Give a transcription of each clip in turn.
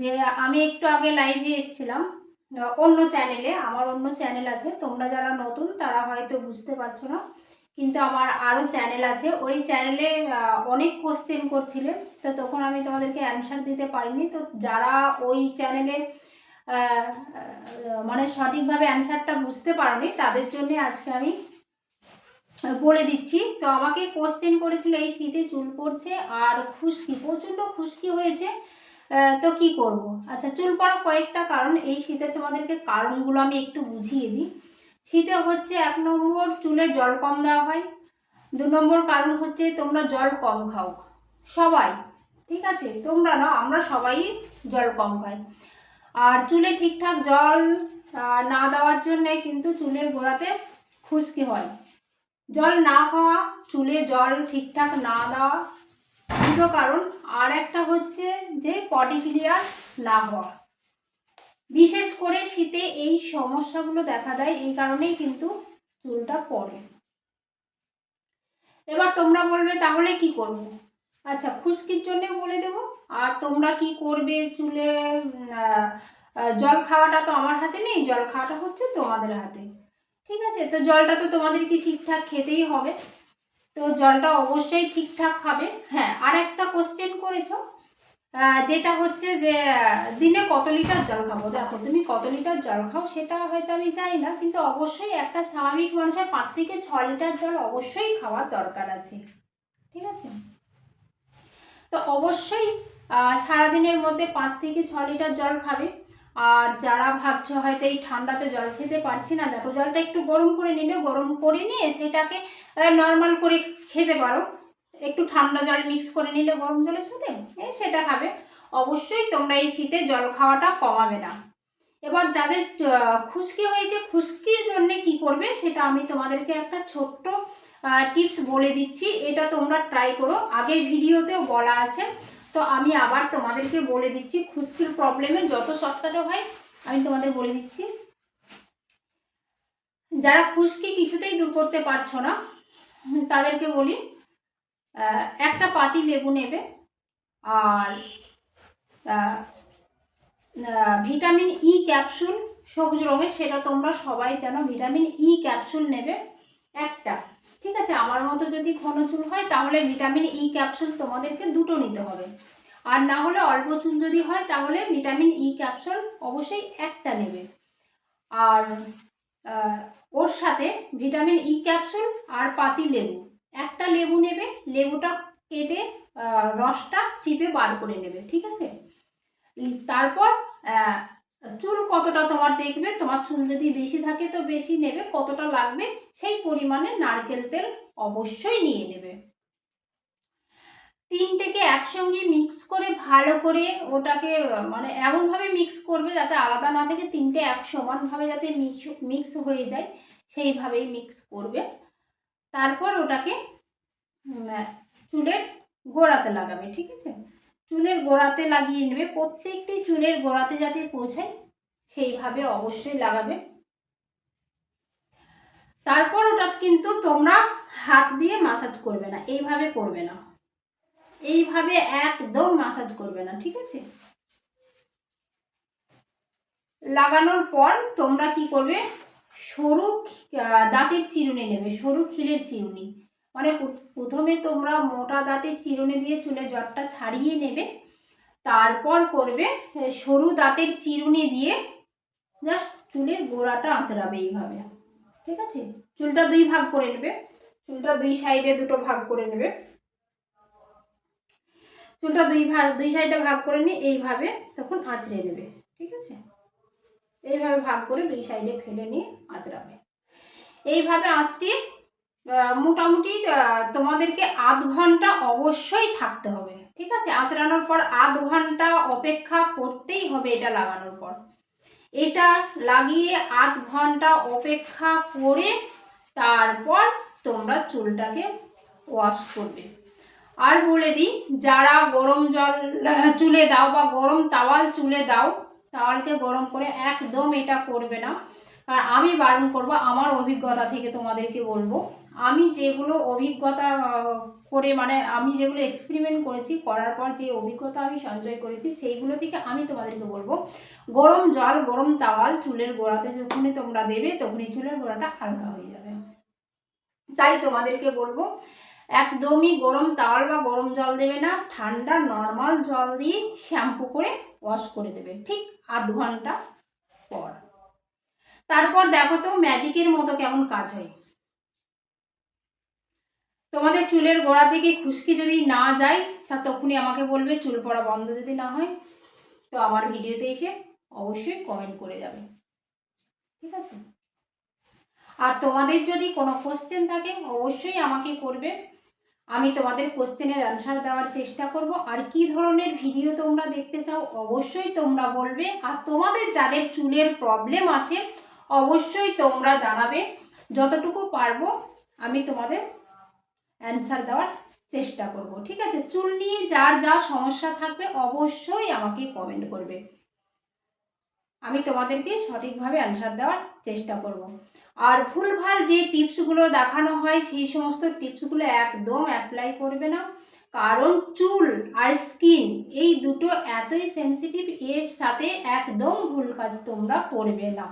যে আমি একটু আগে লাইভে এসেছিলাম অন্য চ্যানেলে আমার অন্য চ্যানেল আছে, তোমরা যারা নতুন, তারা হয়তো বুঝতে পারছ না, কিন্তু আমার আরও চ্যানেল আছে। ওই চ্যানেলে অনেক কোশ্চেন করছিলে, তো তখন আমি তোমাদেরকে অ্যান্সার দিতে পারিনি। তো যারা ওই চ্যানেলে মানে সঠিকভাবে অ্যান্সারটা বুঝতে পারোনি, তাদের জন্য আজকে আমি বলে দিচ্ছি। তো আমাকে কোশ্চেন করেছিল, এই শীতে চুল পড়ছে আর খুশকি, প্রচণ্ড খুশকি হয়েছে। তো কি করব? আচ্ছা চুল পড়া কয়েকটা কারণ। এই শীতে তোমাদেরকে কারণগুলো আমি একটু বুঝিয়ে দিই। শীতে হচ্ছে এক নম্বর, চুলে জল কম দেওয়া হয়। দু নম্বর কারণ হচ্ছে তোমরা জল কম খাও। সবাই, ঠিক আছে? তোমরা না আমরা সবাই জল কম খাই। আর চুলে ঠিকঠাক জল না দেওয়ার জন্যে কিন্তু চুলের গোড়াতে খুশকি হয়। জল না খাওয়া, চুলে জল ঠিকঠাক না দেওয়া, দুটো কারণ। আর একটা হচ্ছে যে পটি ক্লিয়ার না হওয়া বিশেষ করে শীতে এই সমস্যাগুলো দেখা দেয়, এই কারণেই কিন্তু চুলটা পড়ে। এবার তোমরা বলবে, তাহলে কি করব? আচ্ছা খুশকির জন্য বলে দেবো, আর তোমরা কি করবে চুলে জল খাওয়াটা তো আমার হাতে নেই, জল খাওয়াটা হচ্ছে তোমাদের হাতে। ঠিক আছে? তো জলটা তো তোমাদেরকে ঠিকঠাক খেতেই হবে। তো জলটা অবশ্যই ঠিকঠাক খাবে। হ্যাঁ আর একটা কোশ্চেন করেছ যেটা হচ্ছে যে, দিনে কত লিটার জল খাব? দেখো, তুমি কত লিটার জল খাও সেটা হয়তো আমি জানি না, কিন্তু অবশ্যই একটা স্বাভাবিক মানুষের পাঁচ থেকে ছ লিটার জল অবশ্যই খাওয়ার দরকার আছে। ঠিক আছে? তো অবশ্যই সারাদিনের মধ্যে পাঁচ থেকে ছ লিটার জল খাবে। আর যারা ভাবছ হয়তো এই ঠান্ডাতে জল খেতে পারছি না, দেখো জলটা একটু গরম করে নিলে, গরম করে নিয়ে সেটাকে নর্মাল করে খেতে পারো। একটু ঠান্ডা জল মিক্স করে নিলে গরম জলের সাথে সেটা খাবে। অবশ্যই তোমরা এই শীতে জল খাওয়াটা কমাবে না। এবার যাদের খুশকি হয়েছে, খুশকির জন্য কি করবে সেটা আমি তোমাদেরকে একটা ছোট্ট টিপস বলে দিচ্ছি। এটা তোমরা ট্রাই করো। আগের ভিডিওতেও বলা আছে তো আমি আবার তোমাদেরকে বলে দিচ্ছি, খুশকির প্রবলেমে যত শর্টকাটে হয়, আমি তোমাদের বলে দিচ্ছি। যারা খুশকি কিছুতেই দূর করতে পারছ না, তাদেরকে বলি একটা পাতি লেবু নেবে, আর ভিটামিন ই ক্যাপসুল সবুজ রঙের, সেটা তোমরা সবাই জানো ভিটামিন ই ক্যাপসুল নেবে একটা। ঠিক আছে? আমার মতো যদি ঘন চুল হয়, তাহলে ভিটামিন ই ক্যাপসুল তোমাদেরকে দুটো নিতে হবে। আর না হলে অল্প চুল যদি হয়, তাহলে ভিটামিন ই ক্যাপসুল অবশ্যই একটা নেবে। আর ওর সাথে ভিটামিন ই ক্যাপসুল আর পাতি লেবু। একটা লেবু নেবে, লেবুটা কেটে রসটা চিপে বার করে নেবে, ঠিক আছে? তারপর চুল কতটা তোমার দেখবে? তোমার চুল যদি বেশি থাকে তো বেশি নেবে। কতটা লাগবে? সেই পরিমাণে নারকেল তেল অবশ্যই নিয়ে নেবে। তিনটেকে একসঙ্গে মিক্স করে, ভালো করে ওটাকে মানে এমনভাবে মিক্স করবে যাতে আলাদা না থেকে তিনটে এক সমানভাবে যাতে মিক্স মিক্স হয়ে যায়, সেইভাবেই মিক্স করবে। তারপর ওটাকে চুলের গোড়াতে লাগাবে, ঠিক আছে? চুলের গোড়াতে লাগিয়ে নেবে। প্রত্যেকটি চুলের গোড়াতে যাতে পৌঁছায়, সেইভাবে অবশ্যই লাগাবে। তারপর ওটা কিন্তু তোমরা হাত দিয়ে মাসাজ করবে না, এইভাবে করবে না। এইভাবে একদম মাসাজ করবে না, ঠিক আছে? লাগানোর পর তোমরা কি করবে? সরু দাঁতের চিরুনি নেবে, সরু খিলের চিরুনি। মানে প্রথমে তোমরা মোটা দাঁতের চিরুনি দিয়ে চুলে জটটা ছাড়িয়ে নেবে। তারপর করবে সরু দাঁতের চিরুনি দিয়ে জাস্ট চুলের গোড়াটা আঁচড়াবে এইভাবে। ঠিক আছে? চুলটা দুই ভাগ করে নেবে। চুলটা দুই সাইডে দুটো ভাগ করে নেবে। চুলটা দুই ভাগ দুই সাইডে ভাগ করে নিয়ে এইভাবে তখন আঁচড়ে নেবে। ঠিক আছে? এইভাবে ভাগ করে দুই সাইডে ফেলে নিয়ে আঁচড়াবে। এইভাবে আঁচড়িয়ে মোটামুটি তোমাদেরকে আধ ঘণ্টা অবশ্যই থাকতে হবে। ঠিক আছে? আঁচড়ানোর পর আধ ঘণ্টা অপেক্ষা করতেই হবে এটা লাগানোর পর। এটা লাগিয়ে আধ ঘণ্টা অপেক্ষা করে তারপর তোমরা চুলটাকে ওয়াশ করবে। আর বলে দিই, যারা গরম জল চুলে দাও বা গরম তাওয়াল চুলে দাও, তাওয়ালকে গরম করে একদম এটা করবে না। আর আমি বারণ করব, আমার অভিজ্ঞতা থেকে তোমাদেরকে বলব। আমি যেগুলো অভিজ্ঞতা করে মানে আমি যেগুলো এক্সপেরিমেন্ট করেছি, করার পর যে অভিজ্ঞতা আমি সঞ্চয় করেছি, সেইগুলো থেকে আমি তোমাদেরকে বলব। গরম জল, গরম তাওয়াল, চুলের গোড়াতে যখনই তোমরা দেবে, তখনই চুলের গোড়াটা হালকা হয়ে যাবে। তাই তোমাদেরকে বলব, একদমই গরম তাওয়াল বা গরম জল দেবে না, ঠান্ডা নর্মাল জল দিয়ে শ্যাম্পু করে ওয়াশ করে দেবে, ঠিক আধ ঘণ্টা পর। তারপর দেখো তো ম্যাজিকের মতো কেমন কাজ হয়। তোমাদের চুলের গোড়া থেকে খুশকি যদি না যায়, তা তখনই আমাকে বলবে, চুল পড়া বন্ধ যদি না হয়, তো আমার ভিডিওতে এসে অবশ্যই কমেন্ট করে যাবে। ঠিক আছে? আর তোমাদের যদি কোনো কোশ্চেন থাকে, অবশ্যই আমাকে করবে। আমি তোমাদের কোশ্চেনের অ্যান্সার দেওয়ার চেষ্টা করব। আর কি ধরনের ভিডিও তোমরা দেখতে চাও, অবশ্যই তোমরা বলবে। আর তোমাদের যাদের চুলের প্রবলেম আছে অবশ্যই তোমরা জানাবে। যতটুকু পারব আমি তোমাদের অ্যান্সার দেওয়ার চেষ্টা করব, ঠিক আছে? চুল নিয়ে যার যা সমস্যা থাকবে অবশ্যই আমাকে কমেন্ট করবে। আমি তোমাদেরকে সঠিকভাবে অ্যান্সার দেওয়ার চেষ্টা করব। আর ভুলভাল যে টিপসগুলো দেখানো হয়, সেই সমস্ত টিপসগুলো একদম অ্যাপ্লাই করবে না। কারণ চুল আর স্কিন এই দুটো এতই সেন্সিটিভ এর সাথে একদম ভুল কাজ তোমরা করবে না।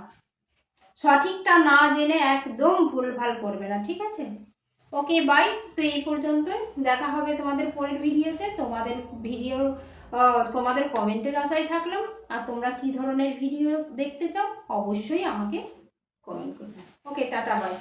সঠিকটা না জেনে একদম ভুলভাল করবে না, ঠিক আছে? ওকে বাই তো এই পর্যন্তই। দেখা হবে তোমাদের পরের ভিডিওতে। তোমাদের ভিডিও তোমাদের কমেন্টের আশায় থাকলাম। আর তোমরা কি ধরনের ভিডিও দেখতে চাও, অবশ্যই আমাকে কমেন্ট করবে। ওকে টাটা বাই